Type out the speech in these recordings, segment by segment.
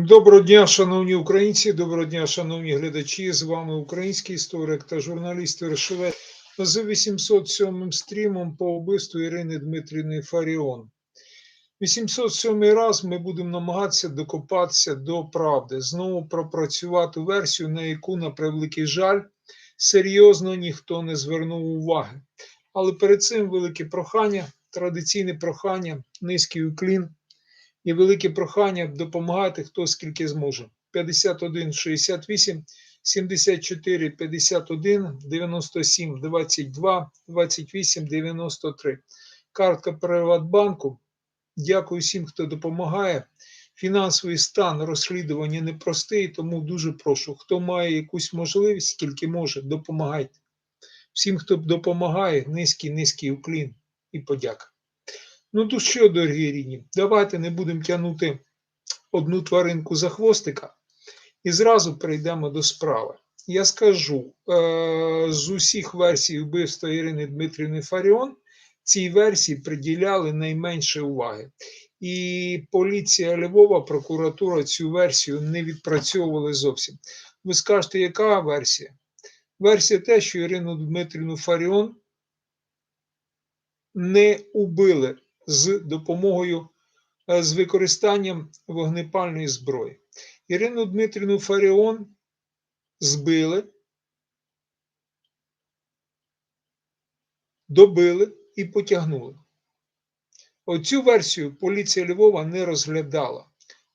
Доброго дня, шановні українці, доброго дня, шановні глядачі. З вами український історик та журналіст Вершовець з 807 стрімом по вбивству Ірини Дмитрівни Фаріон. 807 раз ми будемо намагатися докопатися до правди, знову пропрацювати версію, на яку, на превеликий жаль, серйозно ніхто не звернув уваги. Але перед цим велике прохання, традиційне прохання, низький уклін і велике прохання допомагати хто скільки зможе. 51 68 74 51 97 22 28 93. Картка Приватбанку. Дякую всім, хто допомагає. Фінансовий стан розслідування непростий, тому дуже прошу, хто має якусь можливість, скільки може, допомагайте. Всім, хто допомагає, низький низький уклін і подяка. Ну, то що, дорогі рідні, давайте не будемо тягнути одну тваринку за хвостика і зразу перейдемо до справи. Я скажу, е- з усіх версій вбивства Ірини Дмитрівни Фаріон цій версії приділяли найменше уваги. І поліція Львова, прокуратура цю версію не відпрацьовували зовсім. Ви скажете, яка версія? Версія те, що Ірину Дмитрівну Фаріон не убили з допомогою е, з використанням вогнепальної зброї. Ірину Дмитрівну Фаріон збили, добили і потягнули. Оцю версію поліція Львова не розглядала.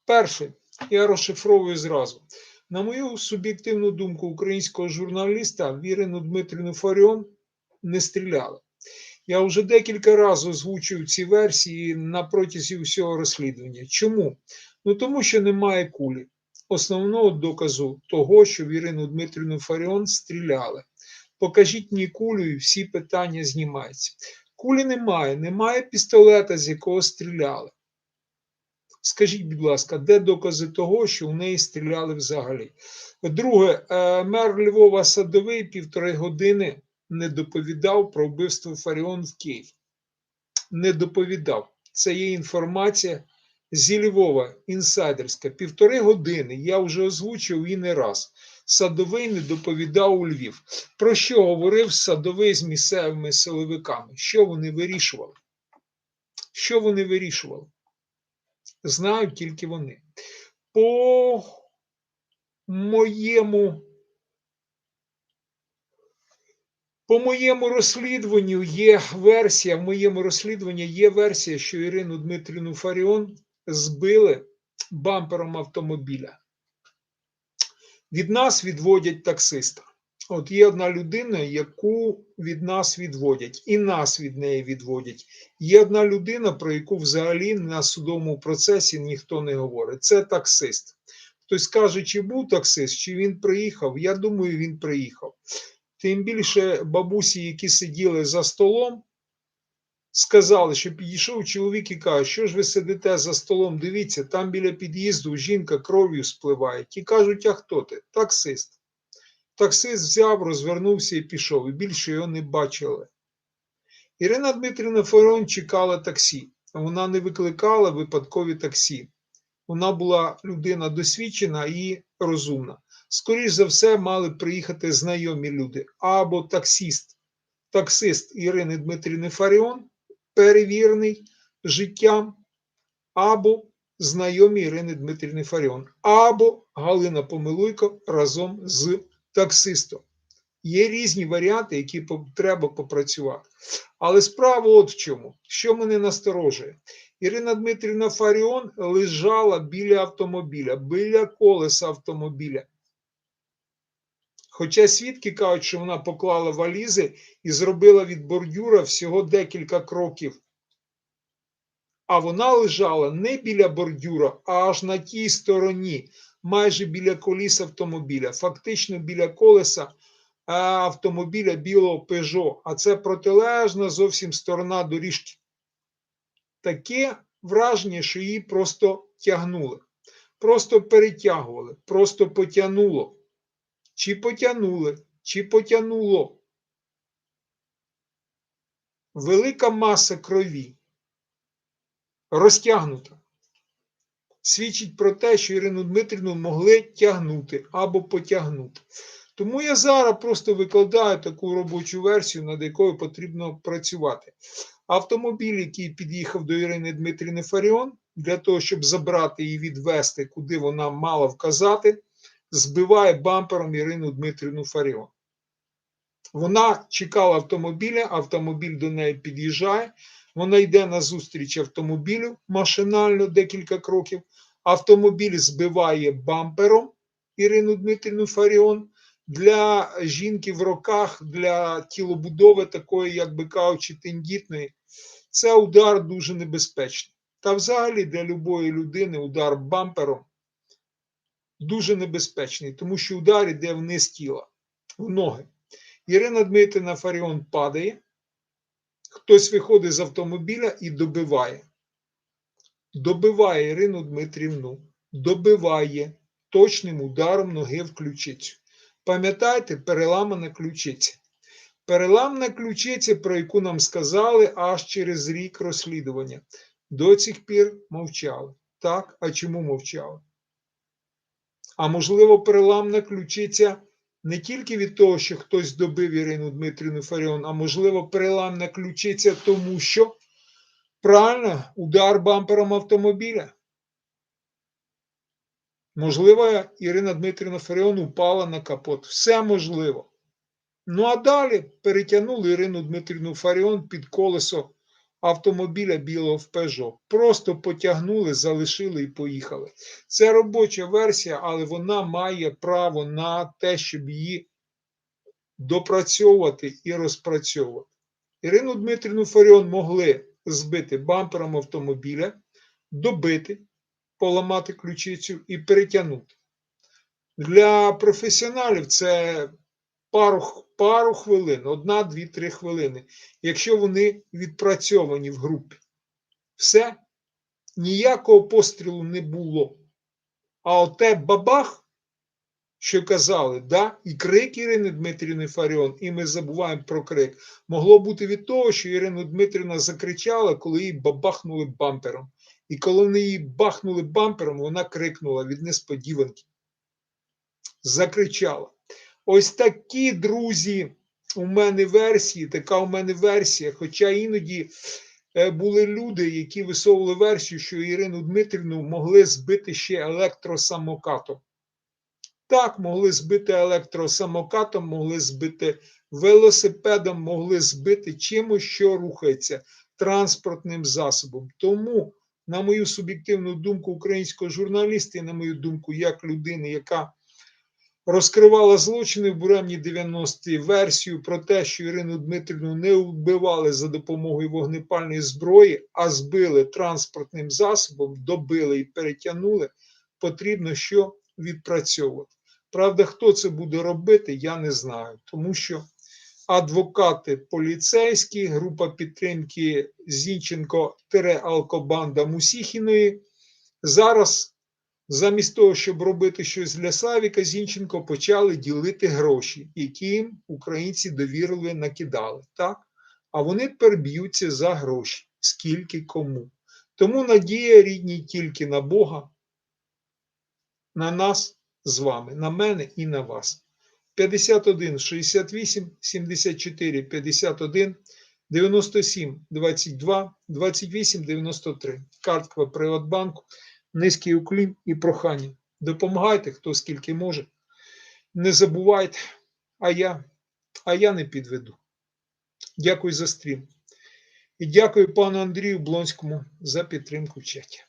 Перше, я розшифровую зразу. На мою суб'єктивну думку українського журналіста в Ірину Дмитрівну Фаріон не стріляли. Я вже декілька разів озвучую ці версії на протязі всього розслідування. Чому? Ну тому що немає кулі. Основного доказу того, що в Ірину Дмитрівну Фаріон стріляли. Покажіть мені кулю, і всі питання знімаються. Кулі немає, немає пістолета, з якого стріляли. Скажіть, будь ласка, де докази того, що в неї стріляли взагалі? Друге, е, мер Львова Садовий півтори години не доповідав про вбивство Фаріон в Київ. Не доповідав. Це є інформація зі Львова, інсайдерська. Півтори години я вже озвучив і не раз. Садовий не доповідав у Львів. Про що говорив Садовий з місцевими силовиками? Що вони вирішували? Що вони вирішували? Знають тільки вони. По моєму По моєму розслідуванню є версія, в моєму розслідуванні є версія, що Ірину Дмитрівну Фаріон збили бампером автомобіля. Від нас відводять таксиста. От є одна людина, яку від нас відводять, і нас від неї відводять. Є одна людина, про яку взагалі на судовому процесі ніхто не говорить. Це таксист. Хтось каже, чи був таксист, чи він приїхав. Я думаю, він приїхав. Тим більше бабусі, які сиділи за столом, сказали, що підійшов чоловік і каже, що ж ви сидите за столом, дивіться, там біля під'їзду жінка кров'ю спливає. Ті кажуть, а хто ти? Таксист. Таксист взяв, розвернувся і пішов, і більше його не бачили. Ірина Дмитрівна Фарон чекала таксі. Вона не викликала випадкові таксі. Вона була людина досвідчена і розумна скоріш за все, мали приїхати знайомі люди або таксист, таксист Ірини Дмитрівни Фаріон, перевірений життям, або знайомі Ірини Дмитрівни Фаріон, або Галина Помилуйко разом з таксистом. Є різні варіанти, які треба попрацювати. Але справа от в чому, що мене насторожує. Ірина Дмитрівна Фаріон лежала біля автомобіля, біля колеса автомобіля. Хоча свідки кажуть, що вона поклала валізи і зробила від бордюра всього декілька кроків. А вона лежала не біля бордюра, а аж на тій стороні, майже біля коліс автомобіля, фактично біля колеса автомобіля білого Пежо, а це протилежна зовсім сторона доріжки. Таке враження, що її просто тягнули, просто перетягували, просто потягнуло. Чи потягнули, чи потягнуло. Велика маса крові розтягнута. свідчить про те, що Ірину Дмитрівну могли тягнути або потягнути. Тому я зараз просто викладаю таку робочу версію, над якою потрібно працювати. Автомобіль, який під'їхав до Ірини Дмитрівни Фаріон, для того, щоб забрати і відвести, куди вона мала вказати, збиває бампером Ірину Дмитрівну Фаріон. Вона чекала автомобіля, автомобіль до неї під'їжджає, вона йде на зустріч автомобілю машинально декілька кроків. Автомобіль збиває бампером Ірину Дмитрівну Фаріон. Для жінки в роках, для тілобудови такої, як би кажучи, тендітної, це удар дуже небезпечний. Та взагалі для любої людини удар бампером дуже небезпечний, тому що удар йде вниз тіла, в ноги. Ірина Дмитрівна Фаріон падає, хтось виходить з автомобіля і добиває. Добиває Ірину Дмитрівну, добиває точним ударом ноги в ключицю. Пам'ятаєте, переламана ключиця. Переламна ключиця, про яку нам сказали аж через рік розслідування. До цих пір мовчали. Так, а чому мовчали? А можливо, переламна ключиця не тільки від того, що хтось добив Ірину Дмитрівну Фаріон, а можливо, переламна ключиця, тому що правильно удар бампером автомобіля. Можливо, Ірина Дмитрівна Фаріон упала на капот. Все можливо. Ну а далі перетягнули Ірину Дмитрівну Фаріон під колесо автомобіля білого в Пежо. Просто потягнули, залишили і поїхали. Це робоча версія, але вона має право на те, щоб її допрацьовувати і розпрацьовувати. Ірину Дмитрівну Фаріон могли збити бампером автомобіля, добити, поламати ключицю і перетягнути. Для професіоналів це пару, пару хвилин, одна, дві, три хвилини, якщо вони відпрацьовані в групі. Все, ніякого пострілу не було. А оте бабах, що казали, да, і крик Ірини Дмитрівни Фаріон, і ми забуваємо про крик, могло бути від того, що Ірина Дмитрівна закричала, коли її бабахнули бампером. І коли вони її бахнули бампером, вона крикнула від несподіванки. Закричала. Ось такі, друзі, у мене версії, така у мене версія. Хоча іноді е, були люди, які висовували версію, що Ірину Дмитрівну могли збити ще електросамокатом. Так, могли збити електросамокатом, могли збити велосипедом, могли збити чимось, що рухається транспортним засобом. Тому, на мою суб'єктивну думку, українського журналіста, і на мою думку, як людини, яка розкривала злочини в буремні 90-ті версію про те, що Ірину Дмитрівну не вбивали за допомогою вогнепальної зброї, а збили транспортним засобом, добили і перетягнули, потрібно що відпрацьовувати. Правда, хто це буде робити, я не знаю, тому що адвокати поліцейські, група підтримки Зінченко-Алкобанда Мусіхіної зараз замість того, щоб робити щось для Славіка, Зінченко почали ділити гроші, які українці довірили, накидали. так? А вони тепер б'ються за гроші, скільки кому. Тому надія рідні тільки на Бога, на нас з вами, на мене і на вас. 51 68 74 51 97 22 28 93. Картка Приватбанку. Низький уклін і прохання. Допомагайте, хто скільки може. Не забувайте, а я, а я не підведу. Дякую за стрім. І дякую пану Андрію Блонському за підтримку в чаті.